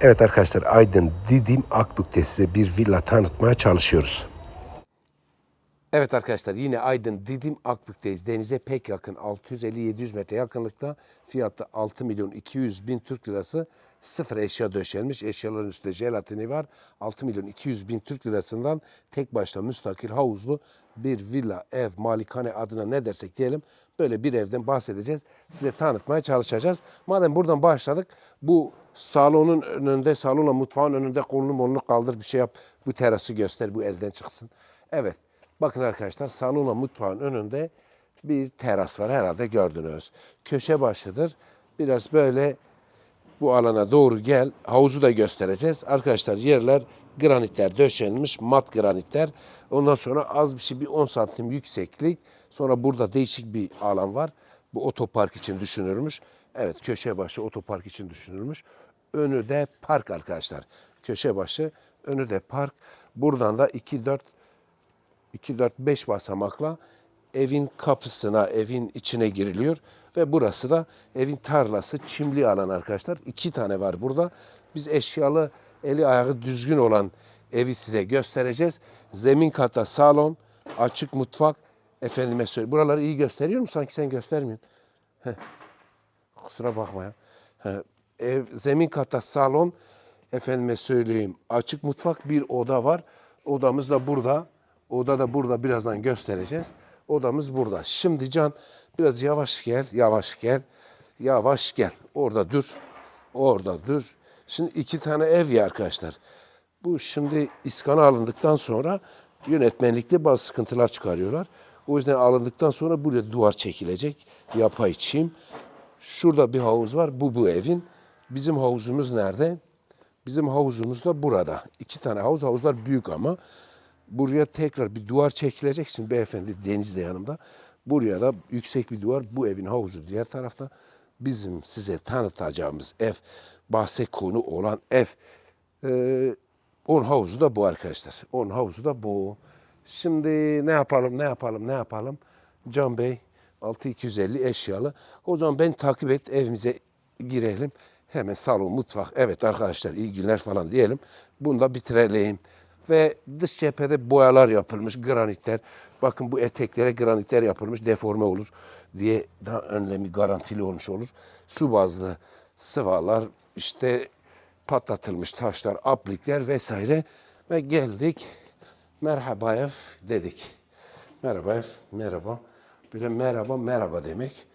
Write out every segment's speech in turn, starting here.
Evet arkadaşlar Aydın Didim Akbük'te size bir villa tanıtmaya çalışıyoruz. Evet arkadaşlar yine Aydın Didim Akbük'teyiz. Denize pek yakın 650-700 metre yakınlıkta fiyatı 6 milyon 200 bin Türk lirası sıfır eşya döşenmiş. Eşyaların üstünde jelatini var. 6 milyon 200 bin Türk lirasından tek başına müstakil havuzlu bir villa, ev, malikane adına ne dersek diyelim böyle bir evden bahsedeceğiz. Size tanıtmaya çalışacağız. Madem buradan başladık bu salonun önünde, salonla mutfağın önünde kolunu molunu kaldır bir şey yap. Bu terası göster, bu elden çıksın. Evet. Bakın arkadaşlar salonla mutfağın önünde bir teras var herhalde gördünüz. Köşe başıdır. Biraz böyle bu alana doğru gel. Havuzu da göstereceğiz. Arkadaşlar yerler granitler döşenmiş. Mat granitler. Ondan sonra az bir şey bir 10 santim yükseklik. Sonra burada değişik bir alan var. Bu otopark için düşünülmüş. Evet köşe başı otopark için düşünülmüş. Önü de park arkadaşlar. Köşe başı önü de park. Buradan da 2-4 2-4-5 basamakla evin kapısına, evin içine giriliyor. Ve burası da evin tarlası, çimli alan arkadaşlar. İki tane var burada. Biz eşyalı, eli ayağı düzgün olan evi size göstereceğiz. Zemin kata salon, açık mutfak. Efendime söyle. Buraları iyi gösteriyor mu? Sanki sen göstermiyorsun. Heh. Kusura bakma ya. Ev, zemin kata salon, efendime söyleyeyim açık mutfak bir oda var. Odamız da burada. Oda da burada birazdan göstereceğiz. Odamız burada. Şimdi Can biraz yavaş gel, yavaş gel, yavaş gel. Orada dur, orada dur. Şimdi iki tane ev ya arkadaşlar. Bu şimdi iskana alındıktan sonra yönetmenlikte bazı sıkıntılar çıkarıyorlar. O yüzden alındıktan sonra buraya duvar çekilecek. Yapay çim. Şurada bir havuz var. Bu bu evin. Bizim havuzumuz nerede? Bizim havuzumuz da burada. İki tane havuz. Havuzlar büyük ama. Buraya tekrar bir duvar çekilecek. Şimdi beyefendi Deniz de yanımda. Buraya da yüksek bir duvar. Bu evin havuzu diğer tarafta. Bizim size tanıtacağımız ev, bahse konu olan ev. Ee, on havuzu da bu arkadaşlar. On havuzu da bu. Şimdi ne yapalım, ne yapalım, ne yapalım? Can Bey 6250 eşyalı. O zaman ben takip et evimize girelim. Hemen salon, mutfak. Evet arkadaşlar iyi günler falan diyelim. Bunu da bitirelim. Ve dış cephede boyalar yapılmış, granitler. Bakın bu eteklere granitler yapılmış, deforme olur diye daha önlemi garantili olmuş olur. Su bazlı sıvalar, işte patlatılmış taşlar, aplikler vesaire. Ve geldik, merhaba ev dedik. Merhaba ev, merhaba. Böyle merhaba, merhaba demek.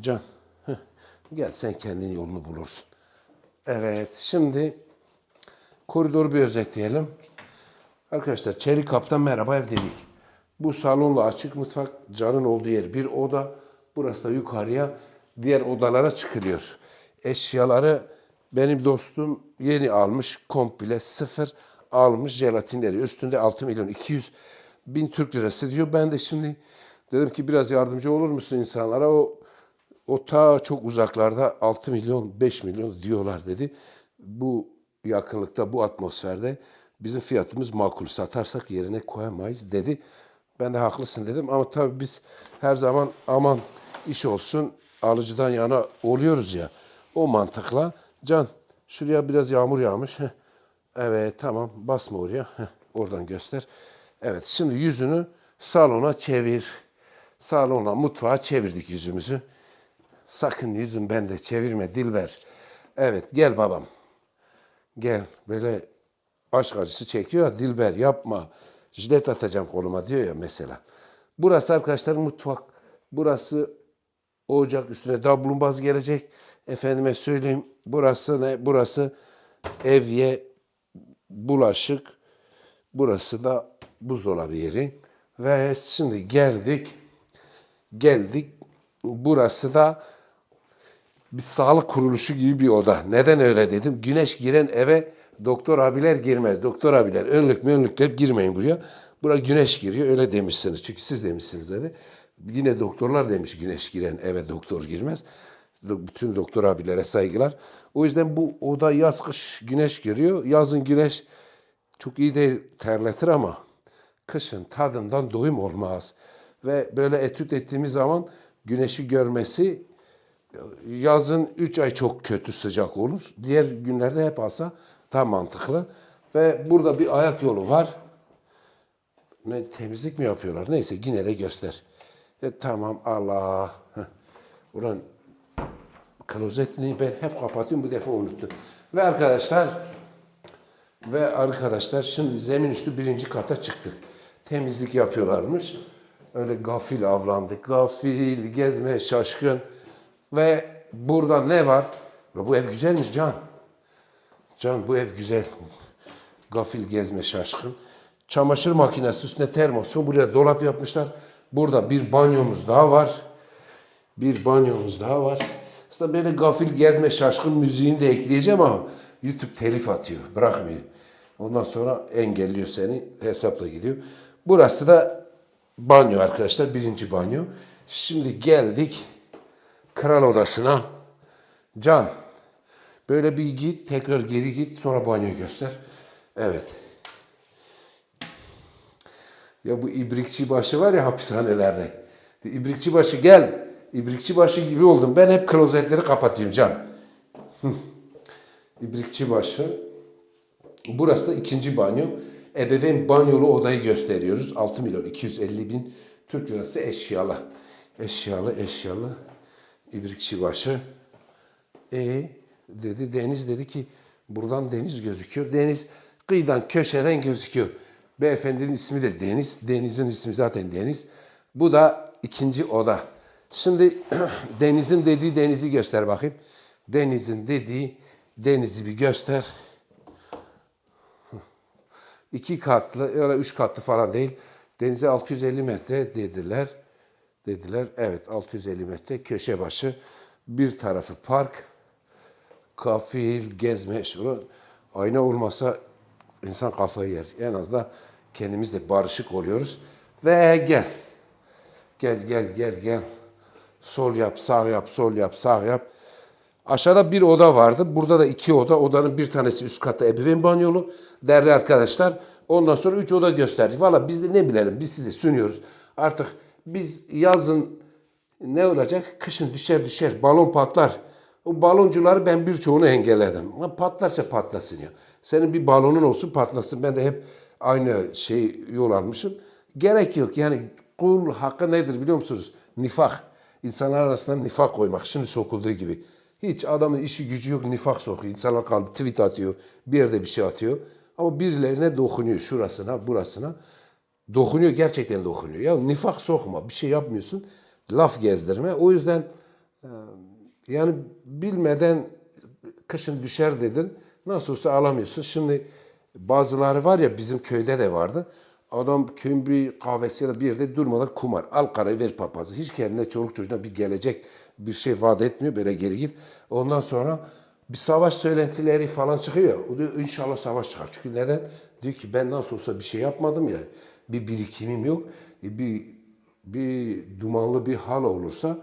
Can, heh, gel sen kendin yolunu bulursun. Evet, şimdi koridoru bir özetleyelim. Arkadaşlar çelik kaptan merhaba ev dedik. Bu salonla açık mutfak canın olduğu yer bir oda. Burası da yukarıya diğer odalara çıkılıyor. Eşyaları benim dostum yeni almış komple sıfır almış jelatinleri. Üstünde 6 milyon 200 bin Türk lirası diyor. Ben de şimdi dedim ki biraz yardımcı olur musun insanlara? O o ta çok uzaklarda 6 milyon 5 milyon diyorlar dedi. Bu yakınlıkta bu atmosferde bizim fiyatımız makul satarsak yerine koyamayız dedi. Ben de haklısın dedim ama tabii biz her zaman aman iş olsun alıcıdan yana oluyoruz ya. O mantıkla Can şuraya biraz yağmur yağmış. Heh. Evet tamam basma oraya. Heh, oradan göster. Evet şimdi yüzünü salona çevir. Salona mutfağa çevirdik yüzümüzü. Sakın yüzün bende çevirme Dilber. Evet gel babam. Gel böyle aşk acısı çekiyor Dilber yapma. Jilet atacağım koluma diyor ya mesela. Burası arkadaşlar mutfak. Burası ocak üstüne dablumbaz gelecek. Efendime söyleyeyim burası ne? Burası evye bulaşık. Burası da buzdolabı yeri. Ve şimdi geldik. Geldik. Burası da bir sağlık kuruluşu gibi bir oda. Neden öyle dedim? Güneş giren eve doktor abiler girmez. Doktor abiler önlük mönlük hep girmeyin buraya. Buraya güneş giriyor öyle demişsiniz. Çünkü siz demişsiniz dedi. Yine doktorlar demiş güneş giren eve doktor girmez. Bütün doktor abilere saygılar. O yüzden bu oda yaz kış güneş giriyor. Yazın güneş çok iyi değil terletir ama kışın tadından doyum olmaz. Ve böyle etüt ettiğimiz zaman güneşi görmesi yazın 3 ay çok kötü sıcak olur. Diğer günlerde hep alsa daha mantıklı. Ve burada bir ayak yolu var. Ne temizlik mi yapıyorlar? Neyse yine de göster. E, tamam Allah. Heh. Ulan klozetini ben hep kapatıyorum bu defa unuttum. Ve arkadaşlar ve arkadaşlar şimdi zemin üstü birinci kata çıktık. Temizlik yapıyorlarmış. Öyle gafil avlandık. Gafil, gezme, şaşkın. Ve burada ne var? Ve bu ev güzelmiş Can. Can bu ev güzel. Gafil gezme şaşkın. Çamaşır makinesi üstüne termosu. Buraya dolap yapmışlar. Burada bir banyomuz daha var. Bir banyomuz daha var. Aslında böyle gafil gezme şaşkın müziğini de ekleyeceğim ama YouTube telif atıyor. Bırakmıyor. Ondan sonra engelliyor seni. Hesapla gidiyor. Burası da banyo arkadaşlar. Birinci banyo. Şimdi geldik kral odasına. Can. Böyle bir git. Tekrar geri git. Sonra banyoyu göster. Evet. Ya bu ibrikçi başı var ya hapishanelerde. İbrikçi başı gel. İbrikçi başı gibi oldum. Ben hep klozetleri kapatıyorum can. Hı. İbrikçi başı. Burası da ikinci banyo. Ebeveyn banyolu odayı gösteriyoruz. 6 milyon 250 bin Türk lirası eşyalı. Eşyalı eşyalı. İbrikçi başı. E dedi Deniz dedi ki buradan deniz gözüküyor. Deniz kıyıdan köşeden gözüküyor. Beyefendinin ismi de Deniz. Deniz'in ismi zaten Deniz. Bu da ikinci oda. Şimdi Deniz'in dediği Deniz'i göster bakayım. Deniz'in dediği Deniz'i bir göster. İki katlı, öyle üç katlı falan değil. Denize 650 metre dediler. Dediler. Evet 650 metre köşe başı. Bir tarafı park. Kafil, gezme, şunu. Ayna olmasa insan kafayı yer. En az da kendimizle barışık oluyoruz. Ve gel. Gel gel gel gel. Sol yap, sağ yap, sol yap, sağ yap. Aşağıda bir oda vardı. Burada da iki oda. Odanın bir tanesi üst katta ebeveyn banyolu. Değerli arkadaşlar. Ondan sonra üç oda gösterdik. Valla biz de ne bilelim. Biz size sunuyoruz. Artık biz yazın ne olacak? Kışın düşer düşer. Balon patlar. O baloncuları ben birçoğunu engelledim. Patlarsa patlasın ya. Senin bir balonun olsun patlasın. Ben de hep aynı şey yol almışım. Gerek yok. Yani kul hakkı nedir biliyor musunuz? Nifak. İnsanlar arasında nifak koymak. Şimdi sokulduğu gibi. Hiç adamın işi gücü yok nifak sokuyor. İnsanlar kalbi tweet atıyor. Bir yerde bir şey atıyor. Ama birilerine dokunuyor. Şurasına, burasına. Dokunuyor. Gerçekten dokunuyor. Ya nifak sokma. Bir şey yapmıyorsun. Laf gezdirme. O yüzden e, yani bilmeden kışın düşer dedin. Nasıl olsa alamıyorsun. Şimdi bazıları var ya bizim köyde de vardı. Adam köyün bir kahvesi ya da bir yerde durmadan kumar. Al karayı ver papazı. Hiç kendine çoluk çocuğuna bir gelecek bir şey vaat etmiyor. Böyle geri git. Ondan sonra bir savaş söylentileri falan çıkıyor. O diyor inşallah savaş çıkar. Çünkü neden? Diyor ki ben nasıl olsa bir şey yapmadım ya. Bir birikimim yok. E, Bir bir dumanlı bir hal olursa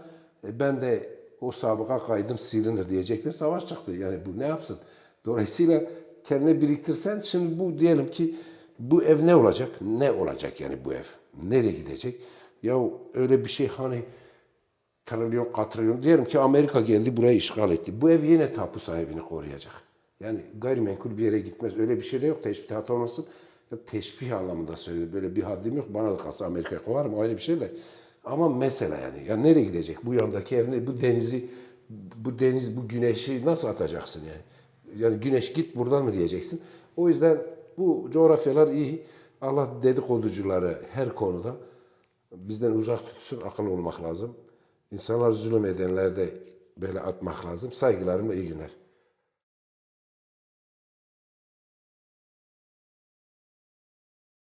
e, ben de o sabıka kaydım silinir diyecekler. Savaş çıktı. Yani bu ne yapsın? Dolayısıyla kendine biriktirsen şimdi bu diyelim ki bu ev ne olacak? Ne olacak yani bu ev? Nereye gidecek? Ya öyle bir şey hani trilyon katrilyon diyelim ki Amerika geldi buraya işgal etti. Bu ev yine tapu sahibini koruyacak. Yani gayrimenkul bir yere gitmez. Öyle bir şey de yok. Teşbih hata olmasın. Ya teşbih anlamında söyledi. Böyle bir haddim yok. Bana da kalsa Amerika'ya kovarım. Ayrı bir şey de. Ama mesela yani. Ya nereye gidecek? Bu yandaki ev ne? Bu denizi, bu deniz, bu güneşi nasıl atacaksın yani? Yani güneş git buradan mı diyeceksin? O yüzden bu coğrafyalar iyi. Allah dedikoducuları her konuda bizden uzak tutsun, akıllı olmak lazım. İnsanlar zulüm edenlerde böyle atmak lazım. Saygılarımla iyi günler.